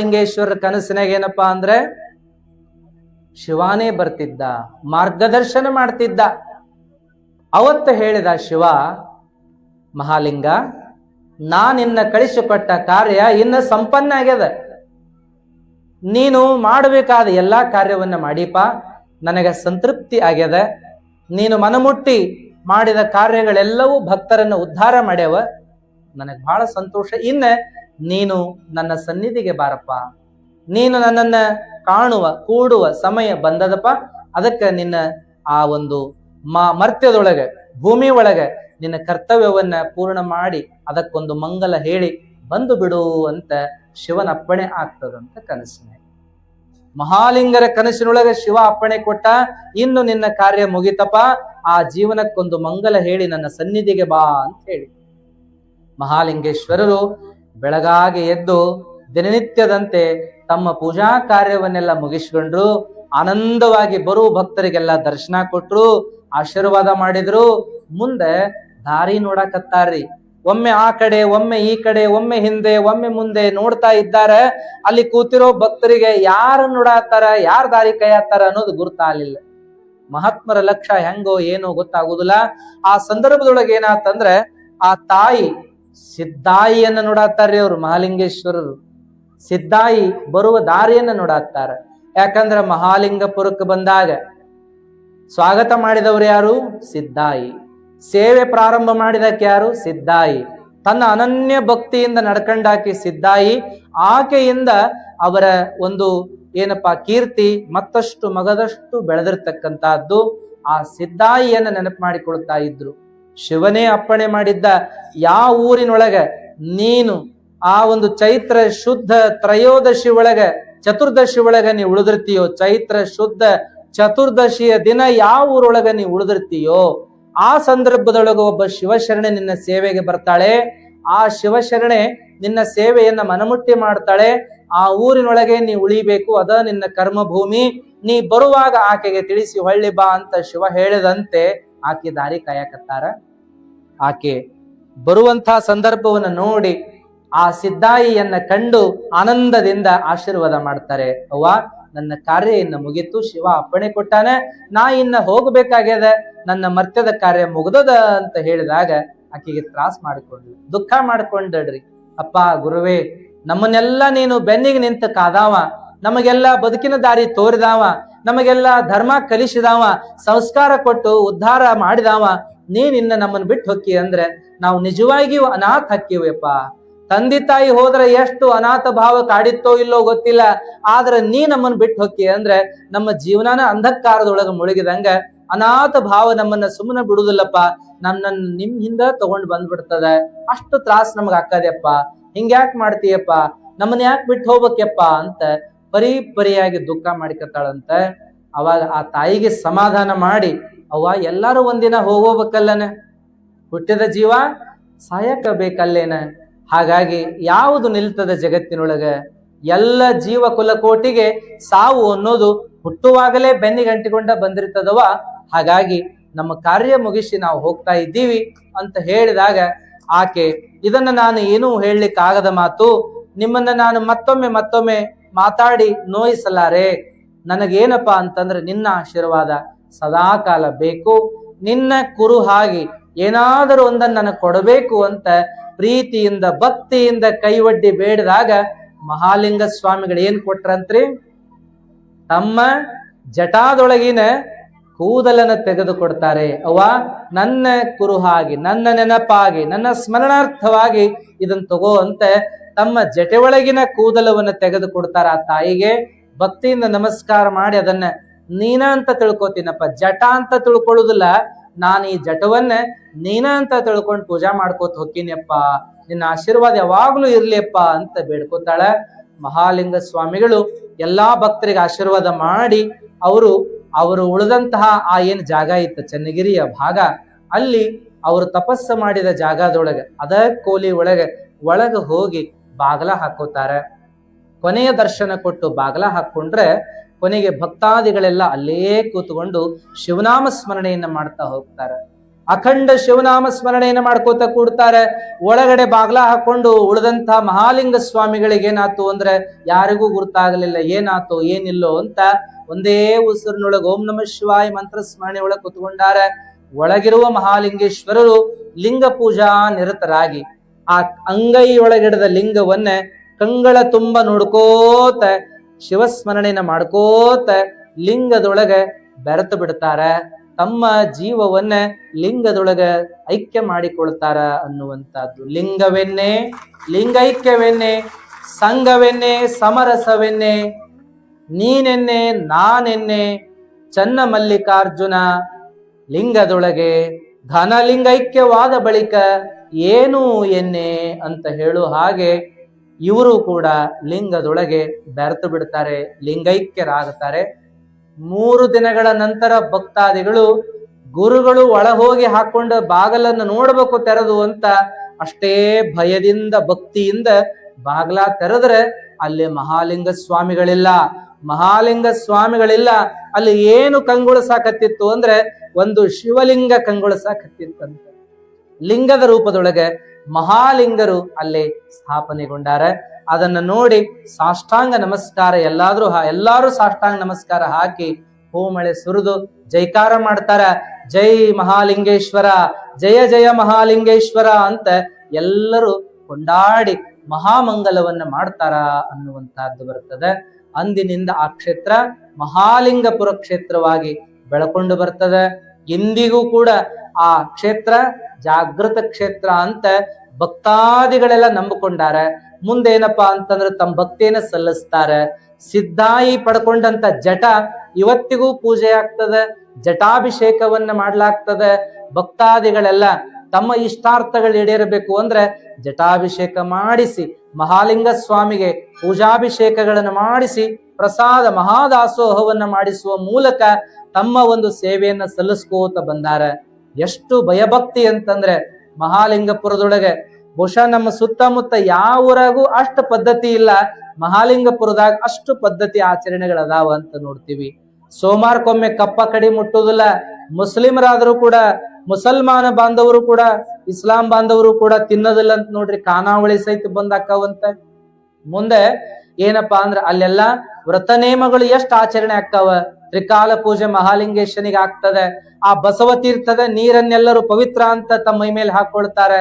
ಲಿಂಗೇಶ್ವರ ಕನಸಿನಾಗ ಏನಪ್ಪಾ ಅಂದ್ರೆ ಶಿವಾನೇ ಬರ್ತಿದ್ದ, ಮಾರ್ಗದರ್ಶನ ಮಾಡ್ತಿದ್ದ. ಅವತ್ತು ಹೇಳಿದ ಶಿವ, ಮಹಾಲಿಂಗ ನಾನಿನ್ನ ಕಳಿಸಿಕೊಟ್ಟ ಕಾರ್ಯ ಇನ್ನ ಸಂಪನ್ನ ಆಗ್ಯದ. ನೀನು ಮಾಡಬೇಕಾದ ಎಲ್ಲಾ ಕಾರ್ಯವನ್ನ ಮಾಡೀಪ, ನನಗೆ ಸಂತೃಪ್ತಿ ಆಗ್ಯದ. ನೀನು ಮನಮುಟ್ಟಿ ಮಾಡಿದ ಕಾರ್ಯಗಳೆಲ್ಲವೂ ಭಕ್ತರನ್ನು ಉದ್ಧಾರ ಮಾಡ್ಯವ. ನನಗೆ ಬಹಳ ಸಂತೋಷ. ಇನ್ನ ನೀನು ನನ್ನ ಸನ್ನಿಧಿಗೆ ಬಾರಪ್ಪ. ನೀನು ನನ್ನನ್ನ ಕಾಣುವ, ಕೂಡುವ ಸಮಯ ಬಂದದಪ್ಪ. ಅದಕ್ಕೆ ನಿನ್ನ ಆ ಒಂದು ಮಾ, ಮರ್ತ್ಯದೊಳಗೆ, ಭೂಮಿ ಒಳಗೆ ನಿನ್ನ ಕರ್ತವ್ಯವನ್ನ ಪೂರ್ಣ ಮಾಡಿ, ಅದಕ್ಕೊಂದು ಮಂಗಲ ಹೇಳಿ ಬಂದು ಬಿಡು ಅಂತ ಶಿವನ ಅಪ್ಪಣೆ ಆಗ್ತದಂತ ಕನಸಿನ ಮಹಾಲಿಂಗರ ಕನಸಿನೊಳಗೆ ಶಿವ ಅಪ್ಪಣೆ ಕೊಟ್ಟ, ಇನ್ನು ನಿನ್ನ ಕಾರ್ಯ ಮುಗಿತಪ್ಪ. ಆ ಜೀವನಕ್ಕೊಂದು ಮಂಗಲ ಹೇಳಿ ನನ್ನ ಸನ್ನಿಧಿಗೆ ಬಾ ಅಂತ ಹೇಳಿ. ಮಹಾಲಿಂಗೇಶ್ವರರು ಬೆಳಗಾಗಿ ಎದ್ದು ದಿನನಿತ್ಯದಂತೆ ತಮ್ಮ ಪೂಜಾ ಕಾರ್ಯವನ್ನೆಲ್ಲ ಮುಗಿಸ್ಕೊಂಡ್ರು, ಆನಂದವಾಗಿ ಬರುವ ಭಕ್ತರಿಗೆಲ್ಲ ದರ್ಶನ ಕೊಟ್ರು, ಆಶೀರ್ವಾದ ಮಾಡಿದ್ರು. ಮುಂದೆ ದಾರಿ ನೋಡಕತ್ತಾರ್ರಿ. ಒಮ್ಮೆ ಆ ಕಡೆ, ಒಮ್ಮೆ ಈ ಕಡೆ, ಒಮ್ಮೆ ಹಿಂದೆ, ಒಮ್ಮೆ ಮುಂದೆ ನೋಡ್ತಾ ಇದ್ದಾರೆ. ಅಲ್ಲಿ ಕೂತಿರೋ ಭಕ್ತರಿಗೆ ಯಾರು ನೋಡತ್ತಾರ, ಯಾರ ದಾರಿ ಕೈಯಾತ್ತಾರ ಅನ್ನೋದು ಗುರ್ತಾಗಲಿಲ್ಲ. ಮಹಾತ್ಮರ ಲಕ್ಷ್ಯ ಹೆಂಗೋ, ಏನೋ ಗೊತ್ತಾಗುದಿಲ್ಲ. ಆ ಸಂದರ್ಭದೊಳಗೆ ಏನಾತಂದ್ರೆ, ಆ ತಾಯಿ ಸಿದ್ದಾಯಿಯನ್ನ ನೋಡಾತಾರ್ರಿ ಅವರು, ಮಹಾಲಿಂಗೇಶ್ವರರು. ಸಿದ್ದಾಯಿ ಬರುವ ದಾರಿಯನ್ನು ನೋಡಾತ್ತಾರೆ ಯಾಕಂದ್ರೆ ಮಹಾಲಿಂಗಪುರಕ್ಕೆ ಬಂದಾಗ ಸ್ವಾಗತ ಮಾಡಿದವರು ಯಾರು? ಸಿದ್ದಾಯಿ. ಸೇವೆ ಪ್ರಾರಂಭ ಮಾಡಿದಕ್ಕೆ ಯಾರು? ಸಿದ್ದಾಯಿ. ತನ್ನ ಅನನ್ಯ ಭಕ್ತಿಯಿಂದ ನಡ್ಕಂಡಾಕಿ ಸಿದ್ದಾಯಿ, ಆಕೆಯಿಂದ ಅವರ ಒಂದು ಏನಪ್ಪಾ ಕೀರ್ತಿ ಮತ್ತಷ್ಟು ಮಗದಷ್ಟು ಬೆಳೆದಿರ್ತಕ್ಕಂತಹದ್ದು ಆ ಸಿದ್ದಾಯಿಯನ್ನು ನೆನಪು ಮಾಡಿಕೊಳ್ತಾ ಇದ್ರು. ಶಿವನೇ ಅಪ್ಪಣೆ ಮಾಡಿದ್ದ ಯಾವ ಊರಿನೊಳಗೆ ನೀನು ಆ ಒಂದು ಚೈತ್ರ ಶುದ್ಧ ತ್ರಯೋದಶಿ ಒಳಗೆ, ಚತುರ್ದಶಿ ಒಳಗೆ ನೀ ಉಳಿದಿರ್ತೀಯೋ, ಚೈತ್ರ ಶುದ್ಧ ಚತುರ್ದಶಿಯ ದಿನ ಯಾವ ಊರೊಳಗೆ ನೀ ಉಳಿದಿರ್ತೀಯೋ, ಆ ಸಂದರ್ಭದೊಳಗೆ ಒಬ್ಬ ಶಿವಶರಣೆ ನಿನ್ನ ಸೇವೆಗೆ ಬರ್ತಾಳೆ. ಆ ಶಿವಶರಣೆ ನಿನ್ನ ಸೇವೆಯನ್ನ ಮನಮುಟ್ಟಿ ಮಾಡ್ತಾಳೆ. ಆ ಊರಿನೊಳಗೆ ನೀ ಉಳಿಬೇಕು, ಅದ ನಿನ್ನ ಕರ್ಮಭೂಮಿ. ನೀ ಬರುವಾಗ ಆಕೆಗೆ ತಿಳಿಸಿ, ಹೊಳ್ಳಿ ಬಾ ಅಂತ ಶಿವ ಹೇಳಿದಂತೆ ಆಕೆ ದಾರಿ ಕಾಯಕತ್ತಾರ. ಆಕೆ ಬರುವಂತಹ ಸಂದರ್ಭವನ್ನು ನೋಡಿ ಆ ಸಿದ್ದಾಯಿಯನ್ನ ಕಂಡು ಆನಂದದಿಂದ ಆಶೀರ್ವಾದ ಮಾಡ್ತಾರೆ. ಅವ್ವ, ನನ್ನ ಕಾರ್ಯ ಇನ್ನ ಮುಗೀತು, ಶಿವ ಅಪ್ಪಣೆ ಕೊಟ್ಟಾನೆ, ನಾ ಇನ್ನ ಹೋಗಬೇಕಾಗ್ಯದ, ನನ್ನ ಮರ್ತ್ಯದ ಕಾರ್ಯ ಮುಗ್ದದ ಅಂತ ಹೇಳಿದಾಗ ಆಕೆಗೆ ತ್ರಾಸ ಮಾಡಿಕೊಂಡ್ಲು ದುಃಖ ಮಾಡ್ಕೊಂಡ್ರಿ ಅಪ್ಪ, ಗುರುವೇ, ನಮ್ಮನ್ನೆಲ್ಲ ನೀನು ಬೆನ್ನಿಗೆ ನಿಂತ ಕಾದಾವ, ನಮಗೆಲ್ಲ ಬದುಕಿನ ದಾರಿ ತೋರಿದಾವ ನಮಗೆಲ್ಲ ಧರ್ಮ ಕಲಿಸಿದಾವ, ಸಂಸ್ಕಾರ ಕೊಟ್ಟು ಉದ್ಧಾರ ಮಾಡಿದಾವ ನೀನ್ ಇನ್ನ ನಮ್ಮನ್ನ ಬಿಟ್ಟು ಹೊಕ್ಕಿ ಅಂದ್ರೆ ನಾವು ನಿಜವಾಗಿಯೂ ಅನಾಥ ಹಕ್ಕಿವಪ್ಪ ತಂದೆ ತಾಯಿ ಹೋದ್ರೆ ಎಷ್ಟು ಅನಾಥ ಭಾವ ಕಾಡಿತ್ತೋ ಇಲ್ಲೋ ಗೊತ್ತಿಲ್ಲ, ಆದ್ರೆ ನೀ ನಮ್ಮನ್ನು ಬಿಟ್ಟು ಹೊಕ್ಕಿ ಅಂದ್ರೆ ನಮ್ಮ ಜೀವನಾನ ಅಂಧಕಾರದೊಳಗೆ ಮುಳುಗಿದಂಗ ಅನಾಥ ಭಾವ ನಮ್ಮನ್ನ ಸುಮ್ಮನೆ ಬಿಡುದಿಲ್ಲಪ್ಪ ನಮ್ಮನ್ನ ನಿಮ್ ಹಿಂದ ತಗೊಂಡ್ ಬಂದ್ಬಿಡ್ತದ. ಅಷ್ಟು ತ್ರಾಸ್ ನಮಗ ಹಾಕದೆಪ್ಪ ಹಿಂಗ್ಯಾಕ್ ಮಾಡ್ತೀಯಪ್ಪ? ನಮ್ಮನ್ನ ಯಾಕೆ ಬಿಟ್ಟು ಹೋಗ್ಬೇಕಪ್ಪ ಅಂತ ಪರಿ ಪರಿಯಾಗಿ ದುಃಖ ಮಾಡಿಕತ್ತಾಳಂತ ಅವಾಗ ಆ ತಾಯಿಗೆ ಸಮಾಧಾನ ಮಾಡಿ ಅವ ಎಲ್ಲರೂ ಒಂದಿನ ಹೋಗೋಬೇಕಲ್ಲನೆ ಹುಟ್ಟಿದ ಜೀವ ಸಾಯಕ ಬೇಕಲ್ಲೇನ ಹಾಗಾಗಿ ಯಾವುದು ನಿಲ್ತದ ಜಗತ್ತಿನೊಳಗ? ಎಲ್ಲ ಜೀವ ಕುಲಕೋಟಿಗೆ ಸಾವು ಅನ್ನೋದು ಹುಟ್ಟುವಾಗಲೇ ಬೆನ್ನಿಗಂಟಿಕೊಂಡ ಬಂದಿರ್ತದವ ಹಾಗಾಗಿ ನಮ್ಮ ಕಾರ್ಯ ಮುಗಿಸಿ ನಾವು ಹೋಗ್ತಾ ಇದ್ದೀವಿ ಅಂತ ಹೇಳಿದಾಗ ಆಕೆ, ಇದನ್ನ ನಾನು ಏನೂ ಹೇಳಲಿಕ್ಕಾಗದ ಮಾತು, ನಿಮ್ಮನ್ನ ನಾನು ಮತ್ತೊಮ್ಮೆ ಮತ್ತೊಮ್ಮೆ ಮಾತಾಡಿ ನೋಯಿಸಲಾರೆ. ನನಗೇನಪ್ಪ ಅಂತಂದ್ರೆ ನಿನ್ನ ಆಶೀರ್ವಾದ ಸದಾಕಾಲ ಬೇಕು. ನಿನ್ನ ಕುರು ಹಾಗೆ ಏನಾದರೂ ಒಂದನ್ನು ನನಗೆ ಕೊಡಬೇಕು ಅಂತ ಪ್ರೀತಿಯಿಂದ, ಭಕ್ತಿಯಿಂದ ಕೈವಡ್ಡಿ ಬೇಡಿದಾಗ ಮಹಾಲಿಂಗ ಸ್ವಾಮಿಗಳು ಏನ್ ಕೊಟ್ರಂತ್ರಿ? ತಮ್ಮ ಜಟಾದೊಳಗಿನ ಕೂದಲನ್ನು ತೆಗೆದು ಕೊಡ್ತಾರೆ ಅವ್ವ, ನನ್ನ ಕುರುಹಾಗಿ, ನನ್ನ ನೆನಪಾಗಿ, ನನ್ನ ಸ್ಮರಣಾರ್ಥವಾಗಿ ಇದನ್ನ ತಗೋ ಅಂತ ತಮ್ಮ ಜಟೆ ಒಳಗಿನ ಕೂದಲವನ್ನು ತೆಗೆದುಕೊಡ್ತಾರ ಆ ತಾಯಿಗೆ. ಭಕ್ತಿಯಿಂದ ನಮಸ್ಕಾರ ಮಾಡಿ ಅದನ್ನ ನೀನ ಅಂತ ತಿಳ್ಕೊತೀನಪ್ಪ. ಜಟ ಅಂತ ತಿಳ್ಕೊಳ್ಳುದಿಲ್ಲ. ನಾನು ಈ ಜಟವನ್ನ ನೀನ ಅಂತ ತಿಳ್ಕೊಂಡು ಪೂಜಾ ಮಾಡ್ಕೋತ ಹೋಗ್ತೀನಿಯಪ್ಪ. ನಿನ್ನ ಆಶೀರ್ವಾದ ಯಾವಾಗ್ಲೂ ಇರ್ಲಿಯಪ್ಪ ಅಂತ ಬೇಡ್ಕೋತಾಳ. ಮಹಾಲಿಂಗ ಸ್ವಾಮಿಗಳು ಎಲ್ಲಾ ಭಕ್ತರಿಗೆ ಆಶೀರ್ವಾದ ಮಾಡಿ ಅವರು ಅವರು ಉಳಿದಂತಹ ಆ ಏನ್ ಜಾಗ ಇತ್ತು, ಚನ್ನಗಿರಿಯ ಭಾಗ, ಅಲ್ಲಿ ಅವರು ತಪಸ್ಸು ಮಾಡಿದ ಜಾಗದೊಳಗೆ, ಅದ ಕೋಲಿ ಒಳಗೆ ಒಳಗೆ ಹೋಗಿ ಬಾಗಲ ಹಾಕೋತಾರೆ. ಕೊನೆಯ ದರ್ಶನ ಕೊಟ್ಟು ಬಾಗಲ ಹಾಕೊಂಡ್ರೆ ಕೊನೆಗೆ ಭಕ್ತಾದಿಗಳೆಲ್ಲ ಅಲ್ಲೇ ಕೂತ್ಕೊಂಡು ಶಿವನಾಮ ಸ್ಮರಣೆಯನ್ನ ಮಾಡ್ತಾ ಹೋಗ್ತಾರೆ. ಅಖಂಡ ಶಿವನಾಮ ಸ್ಮರಣೆಯನ್ನು ಮಾಡ್ಕೋತ ಕೂಡ್ತಾರೆ. ಒಳಗಡೆ ಬಾಗ್ಲ ಹಾಕೊಂಡು ಉಳಿದಂತ ಮಹಾಲಿಂಗ ಸ್ವಾಮಿಗಳಿಗೆ ಏನಾತು ಅಂದ್ರೆ ಯಾರಿಗೂ ಗುರ್ತಾಗಲಿಲ್ಲ. ಏನಾತು ಏನಿಲ್ಲೋ ಅಂತ ಒಂದೇ ಉಸಿರಿನೊಳಗೆ ಓಂ ನಮ ಶಿವಾಯ ಮಂತ್ರ ಸ್ಮರಣೆ ಒಳಗೆ ಕೂತ್ಕೊಂಡಾರೆ. ಒಳಗಿರುವ ಮಹಾಲಿಂಗೇಶ್ವರರು ಲಿಂಗ ಪೂಜಾ ನಿರತರಾಗಿ ಆ ಅಂಗೈ ಒಳಗಿಡದ ಲಿಂಗವನ್ನ ಕಂಗಳ ತುಂಬ ನೋಡ್ಕೋತ ಶಿವಸ್ಮರಣೆನ ಮಾಡ್ಕೋತ ಲಿಂಗದೊಳಗೆ ಬೆರೆತು ಬಿಡ್ತಾರ. ತಮ್ಮ ಜೀವವನ್ನ ಲಿಂಗದೊಳಗೆ ಐಕ್ಯ ಮಾಡಿಕೊಳ್ತಾರ ಅನ್ನುವಂಥದ್ದು. ಲಿಂಗವೆನ್ನೇ, ಲಿಂಗೈಕ್ಯವೆನ್ನೇ, ಸಂಘವೆನ್ನೆ, ಸಮರಸವೆನ್ನೆ, ನೀನೆನ್ನೆ, ನಾನೆನ್ನೆ ಚನ್ನ ಮಲ್ಲಿಕಾರ್ಜುನ ಲಿಂಗದೊಳಗೆ ಘನಲಿಂಗೈಕ್ಯವಾದ ಬಳಿಕ ಏನು ಎನ್ನೆ ಅಂತ ಹೇಳು ಹಾಗೆ ಇವರು ಕೂಡ ಲಿಂಗದೊಳಗೆ ಬೆರೆತು ಬಿಡ್ತಾರೆ, ಲಿಂಗೈಕ್ಯರಾಗುತ್ತಾರೆ. ಮೂರು ದಿನಗಳ ನಂತರ ಭಕ್ತಾದಿಗಳು ಗುರುಗಳು ಒಳ ಹೋಗಿ ಹಾಕೊಂಡ ಬಾಗಲನ್ನು ನೋಡಬೇಕು ತೆರೆದು ಅಂತ ಅಷ್ಟೇ ಭಯದಿಂದ, ಭಕ್ತಿಯಿಂದ ಬಾಗ್ಲ ತೆರೆದ್ರೆ ಅಲ್ಲಿ ಮಹಾಲಿಂಗ ಸ್ವಾಮಿಗಳಿಲ್ಲ ಮಹಾಲಿಂಗ ಸ್ವಾಮಿಗಳಿಲ್ಲ ಅಲ್ಲಿ ಏನು ಕಂಗೊಳಿಸಾಕತ್ತಿತ್ತು ಅಂದ್ರೆ ಒಂದು ಶಿವಲಿಂಗ ಕಂಗೊಳಿಸಾಕತ್ತಿತ್ತಂತ. ಲಿಂಗದ ರೂಪದೊಳಗೆ ಮಹಾಲಿಂಗರು ಅಲ್ಲಿ ಸ್ಥಾಪನೆಗೊಂಡಾರ. ಅದನ್ನ ನೋಡಿ ಸಾಷ್ಟಾಂಗ ನಮಸ್ಕಾರ ಎಲ್ಲಾದ್ರೂ ಎಲ್ಲಾರು ಸಾಷ್ಟಾಂಗ ನಮಸ್ಕಾರ ಹಾಕಿ ಹೂಮಳೆ ಸುರಿದು ಜೈಕಾರ ಮಾಡ್ತಾರ. ಜೈ ಮಹಾಲಿಂಗೇಶ್ವರ, ಜಯ ಜಯ ಮಹಾಲಿಂಗೇಶ್ವರ ಅಂತ ಎಲ್ಲರೂ ಕೊಂಡಾಡಿ ಮಹಾಮಂಗಲವನ್ನ ಮಾಡ್ತಾರ ಅನ್ನುವಂತಹದ್ದು ಬರ್ತದೆ. ಅಂದಿನಿಂದ ಆ ಕ್ಷೇತ್ರ ಮಹಾಲಿಂಗಪುರ ಕ್ಷೇತ್ರವಾಗಿ ಬೆಳಕೊಂಡು ಬರ್ತದೆ. ಇಂದಿಗೂ ಕೂಡ ಆ ಕ್ಷೇತ್ರ ಜಾಗೃತ ಕ್ಷೇತ್ರ ಅಂತ ಭಕ್ತಾದಿಗಳೆಲ್ಲ ನಂಬಿಕೊಂಡಾರ. ಮುಂದೇನಪ್ಪ ಅಂತಂದ್ರೆ ತಮ್ಮ ಭಕ್ತಿಯನ್ನ ಸಲ್ಲಿಸ್ತಾರ. ಸಿದ್ಧಾಯಿ ಪಡ್ಕೊಂಡಂತ ಜಟ ಇವತ್ತಿಗೂ ಪೂಜೆ ಆಗ್ತದ, ಜಟಾಭಿಷೇಕವನ್ನ ಮಾಡ್ಲಾಗ್ತದ. ಭಕ್ತಾದಿಗಳೆಲ್ಲ ತಮ್ಮ ಇಷ್ಟಾರ್ಥಗಳು ಈಡೇರಬೇಕು ಅಂದ್ರೆ ಜಟಾಭಿಷೇಕ ಮಾಡಿಸಿ, ಮಹಾಲಿಂಗ ಸ್ವಾಮಿಗೆ ಪೂಜಾಭಿಷೇಕಗಳನ್ನು ಮಾಡಿಸಿ, ಪ್ರಸಾದ ಮಹಾದಾಸೋಹವನ್ನ ಮಾಡಿಸುವ ಮೂಲಕ ತಮ್ಮ ಒಂದು ಸೇವೆಯನ್ನ ಸಲ್ಲಿಸ್ಕೋತ ಬಂದಾರ. ಎಷ್ಟು ಭಯಭಕ್ತಿ ಅಂತಂದ್ರೆ ಮಹಾಲಿಂಗಪುರದೊಳಗೆ. ಬಹುಶಃ ನಮ್ಮ ಸುತ್ತಮುತ್ತ ಯಾವ ಊರಾಗೂ ಅಷ್ಟು ಪದ್ಧತಿ ಇಲ್ಲ. ಮಹಾಲಿಂಗಪುರದಾಗ ಅಷ್ಟು ಪದ್ಧತಿ ಆಚರಣೆಗಳದಾವ ಅಂತ ನೋಡ್ತೀವಿ. ಸೋಮವಾರಕ್ಕೊಮ್ಮೆ ಕಪ್ಪ ಕಡಿ ಮುಟ್ಟುವುದಿಲ್ಲ. ಮುಸ್ಲಿಮರಾದರೂ ಕೂಡ, ಮುಸಲ್ಮಾನ ಬಾಂಧವರು ಕೂಡ, ಇಸ್ಲಾಂ ಬಾಂಧವರು ಕೂಡ ತಿನ್ನೋದಿಲ್ಲ ಅಂತ ನೋಡ್ರಿ. ಖಾನಾವಳಿ ಸಹಿತ ಬಂದಾಕವಂತ. ಮುಂದೆ ಏನಪ್ಪಾ ಅಂದ್ರೆ ಅಲ್ಲೆಲ್ಲ ವ್ರತ ನೇಮಗಳು ಎಷ್ಟು ಆಚರಣೆ ಆಗ್ತಾವ? ತ್ರಿಕಾಲ ಪೂಜೆ ಮಹಾಲಿಂಗೇಶ್ವನಿಗೆ ಆಗ್ತದೆ. ಆ ಬಸವ ತೀರ್ಥದ ನೀರನ್ನೆಲ್ಲರೂ ಪವಿತ್ರ ಅಂತ ತಮ್ಮ ಮೈ ಮೇಲೆ ಹಾಕೊಳ್ತಾರೆ.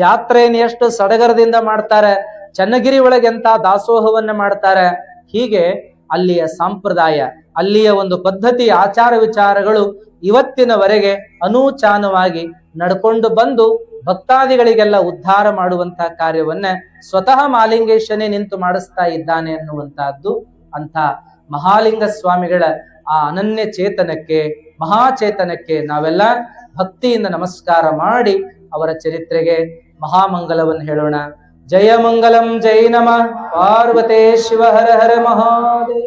ಜಾತ್ರೆಯನ್ನು ಎಷ್ಟು ಸಡಗರದಿಂದ ಮಾಡ್ತಾರೆ. ಚನ್ನಗಿರಿ ಒಳಗೆ ಎಂತ ದಾಸೋಹವನ್ನ ಮಾಡ್ತಾರೆ. ಹೀಗೆ ಅಲ್ಲಿಯ ಸಂಪ್ರದಾಯ, ಅಲ್ಲಿಯ ಒಂದು ಪದ್ಧತಿ, ಆಚಾರ ವಿಚಾರಗಳು ಇವತ್ತಿನವರೆಗೆ ಅನೂಚಾನವಾಗಿ ನಡ್ಕೊಂಡು ಬಂದು ಭಕ್ತಾದಿಗಳಿಗೆಲ್ಲ ಉದ್ಧಾರ ಮಾಡುವಂತಹ ಕಾರ್ಯವನ್ನ ಸ್ವತಃ ಮಾಲಿಂಗೇಶನೇ ನಿಂತು ಮಾಡಿಸ್ತಾ ಇದ್ದಾನೆ ಅನ್ನುವಂತಹದ್ದು ಅಂತ ಮಹಾಲಿಂಗ ಸ್ವಾಮಿಗಳ ಆ ಅನನ್ಯ ಚೇತನಕ್ಕೆ, ಮಹಾಚೇತನಕ್ಕೆ ನಾವೆಲ್ಲ ಭಕ್ತಿಯಿಂದ ನಮಸ್ಕಾರ ಮಾಡಿ ಅವರ ಚರಿತ್ರೆಗೆ ಮಹಾಮಂಗಲವನ್ನು ಹೇಳೋಣ. ಜಯ ಮಂಗಲಂ, ಜೈ ನಮ. ಪಾರ್ವತೇ ಶಿವ ಹರ ಹರ ಮಹಾದೇವ.